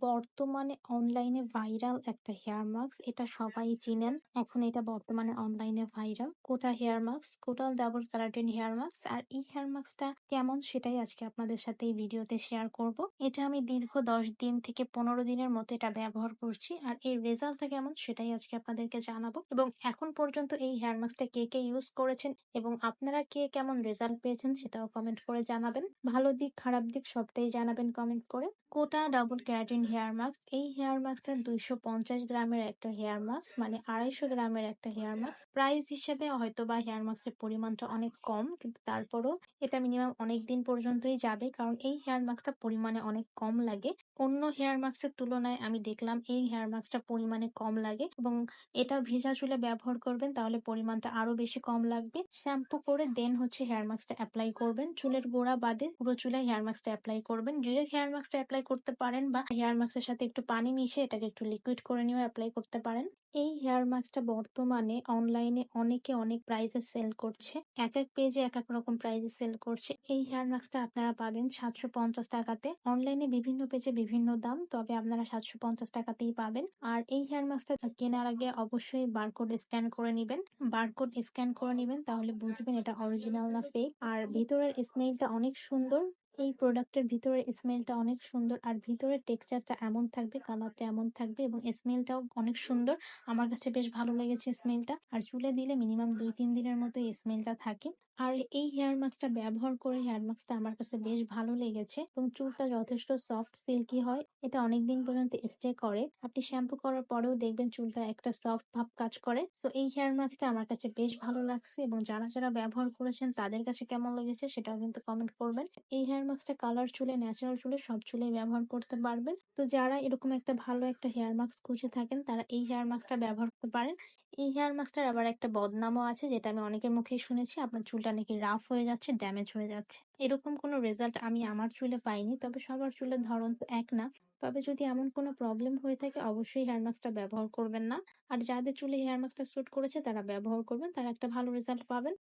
বর্তমানে অনলাইনে ভাইরাল একটা হেয়ার মাস্ক এটা সবাই চিনেন। এখন এটা বর্তমানে অনলাইনে ভাইরাল কোটা হেয়ার মাস্ক কোটাল ডাবল কারাটিন হেয়ার মাস্ক আর এই হেয়ার মাস্কটা কেমন সেটাই আজকে আপনাদের সাথে এই ভিডিওতে শেয়ার করব। এটা আমি দীর্ঘ দশ দিন থেকে পনেরো দিনের মতো এটা ব্যবহার করছি, আর এর রেজাল্টটা কেমন সেটাই আজকে আপনাদেরকে জানাব। এবং এখন পর্যন্ত এই হেয়ার মাস্কটা কে কে ইউজ করেছেন এবং আপনারা কে কেমন রেজাল্ট পেয়েছেন সেটাও কমেন্ট করে জানাবেন। ভালো দিক, খারাপ দিক সবটাই জানাবেন কমেন্ট করে। কোটা ডাবল ক্যারাটিন হেয়ার মাস্ক এই হেয়ার মাস্কটা দুইশো পঞ্চাশ গ্রামের একটা হেয়ার মাস্ক মানে আড়াইশো গ্রামের একটা হেয়ার মাস্ক প্রাইস হিসেবে হয়তো বা হেয়ার মাস্কের পরিমাণটা অনেক কম, কিন্তু তারপরও এটা মিনিমাম অনেক দিন পর্যন্তই যাবে, কারণ এই হেয়ার মাস্কটা পরিমাণে অনেক কম লাগে। অন্য হেয়ার মাস্কের তুলনায় আমি দেখলাম এই হেয়ার মাস্কটা পরিমাণে কম লাগে এবং এটা ভেজা চুলে ব্যবহার করবেন, তাহলে পরিমাণটা আরও বেশি কম লাগবে। শ্যাম্পু করে দেন হচ্ছে হেয়ার মাস্কটা অ্যাপ্লাই করবেন। চুলের গোড়া বাদে পুরো চুলে হেয়ার মাস্কটা অ্যাপ্লাই করবেন। ডিরেক্ট হেয়ার মাস্কটা অ্যাপ্লাই করতে পারেন বা হেয়ার মাস্কের সাথে একটু পানি মিশিয়ে এটাকে একটু লিকুইড করে নিয়ে অ্যাপ্লাই করতে পারেন। এই হেয়ার মাস্কটা বর্তমানে অনলাইনে অনেকে অনেক প্রাইসে সেল করছে। এক এক পেজে এক এক রকম প্রাইসে সেল করছে। এই হেয়ার মাস্কটা আপনারা পাবেন সাতশো পঞ্চাশ টাকাতে। অনলাইনে বিভিন্ন পেজে বিভিন্ন দাম, তবে আপনারা সাতশো পঞ্চাশ টাকাতেই পাবেন। আর এই হেয়ার মাস্কটা কেনার আগে অবশ্যই বারকোড স্ক্যান করে নেবেন। বারকোড স্ক্যান করে নেবেন, তাহলে বুঝবেন এটা অরিজিনাল না ফেক আর ভিতরের স্মেলটা অনেক সুন্দর। এই প্রোডাক্টের ভিতরের স্মেলটা অনেক সুন্দর আর ভিতরের টেক্সচারটা এমন থাকবে কালারটা এমন থাকবে এবং স্মেলটাও অনেক সুন্দর। আমার কাছে বেশ ভালো লেগেছে স্মেলটা আর চুলে দিলে মিনিমাম দুই তিন দিনের মতো এই স্মেলটা থাকে। আর এই হেয়ার মাস্কটা ব্যবহার করে হেয়ার মাস্কটা আমার কাছে বেশ ভালো লেগেছে এবং চুলটা যথেষ্ট সফট সিল্কি হয়। এটা অনেকদিন পর্যন্ত স্টে করে। আপনি শ্যাম্পু করার পরেও দেখবেন চুলটা একটা সফট ভাব কাজ করে। তো এই হেয়ার মাস্কটা আমার কাছে বেশ ভালো লাগছে এবং যারা যারা ব্যবহার করেছেন তাদের কাছে কেমন লেগেছে সেটাও কিন্তু কমেন্ট করবেন। এই হেয়ার মাস্কটা কালার চুলে ন্যাচারাল চুলে সব চুলে ব্যবহার করতে পারবেন। তো যারা এরকম একটা ভালো একটা হেয়ার মাস্ক খুঁজে থাকেন, তারা এই হেয়ার মাস্কটা ব্যবহার করতে পারেন। এই হেয়ার মাস্কটার আবার একটা বদনামও আছে, যেটা আমি অনেকের মুখেই শুনেছি, আপনার চুলটা নাকি রাফ হয়ে যাচ্ছে ড্যামেজ হয়ে যাচ্ছে। এরকম কোনো রেজাল্ট আমি আমার চুলে পাইনি, তবে সবার চুলের ধরন তো এক না। তবে যদি এমন কোনো প্রবলেম হয়ে থাকে, অবশ্যই হেয়ার মাস্কটা ব্যবহার করবেন না। আর যাদের চুলে হেয়ার মাস্কটা স্যুট করেছে, তারা ব্যবহার করবেন, তারা একটা ভালো রেজাল্ট পাবেন।